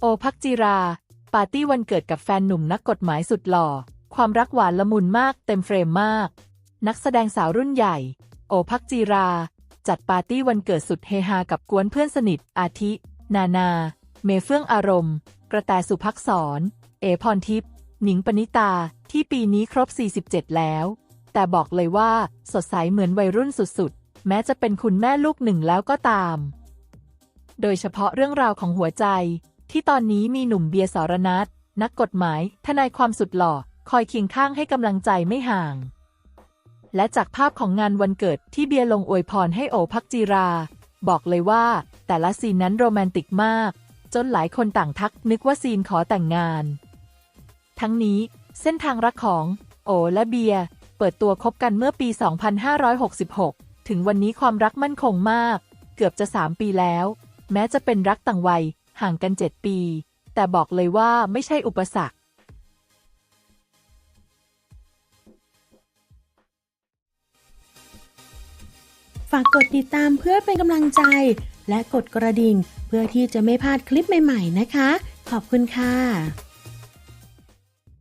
โอพักจิรา ปาร์ตี้วันเกิดกับแฟนหนุ่มนักกฎหมายสุดหล่อ ความรักหวานละมุนมากเต็มเฟรมมาก นักแสดงสาวรุ่นใหญ่ โอพักจิรา จัดปาร์ตี้วันเกิดสุดเฮฮากับกวนเพื่อนสนิท อาทิ นานา เมเฟื่องอารมณ์ กระแตสุภักษร เอพรทิพย์หนิงปณิตาที่ปีนี้ครบ 47 แล้ว แต่บอกเลยว่าสดใสเหมือนวัยรุ่นสุดๆ แม้จะเป็นคุณแม่ลูกหนึ่งแล้วก็ตาม โดยเฉพาะเรื่องราวของหัวใจ ที่ตอนนี้มีหนุ่มเบียร์สารนัทนักกฎหมาย ทนายความสุดหล่อ คอยเคียงข้างให้กำลังใจไม่ห่าง และจากภาพของงานวันเกิดที่เบียร์ลงอวยพรให้โอพักจีรา บอกเลยว่า แต่ละซีนนั้นโรแมนติกมาก จนหลายคนต่างทักนึกว่าซีนขอแต่งงาน ทั้งนี้เส้นทางรักของ โอและเบียร์เปิดตัวคบกันเมื่อปี 2566 ถึงวันนี้ความรักมั่นคงมาก เกือบจะ 3 ปีแล้ว แม้จะเป็นรักต่างวัย ห่างกัน 7 ปี แต่บอกเลยว่าไม่ใช่อุปสรรค ฝากกดติดตามเพื่อเป็นกำลังใจ และกดกระดิ่ง เพื่อที่จะไม่พลาดคลิปใหม่ ๆ นะคะ ขอบคุณค่ะ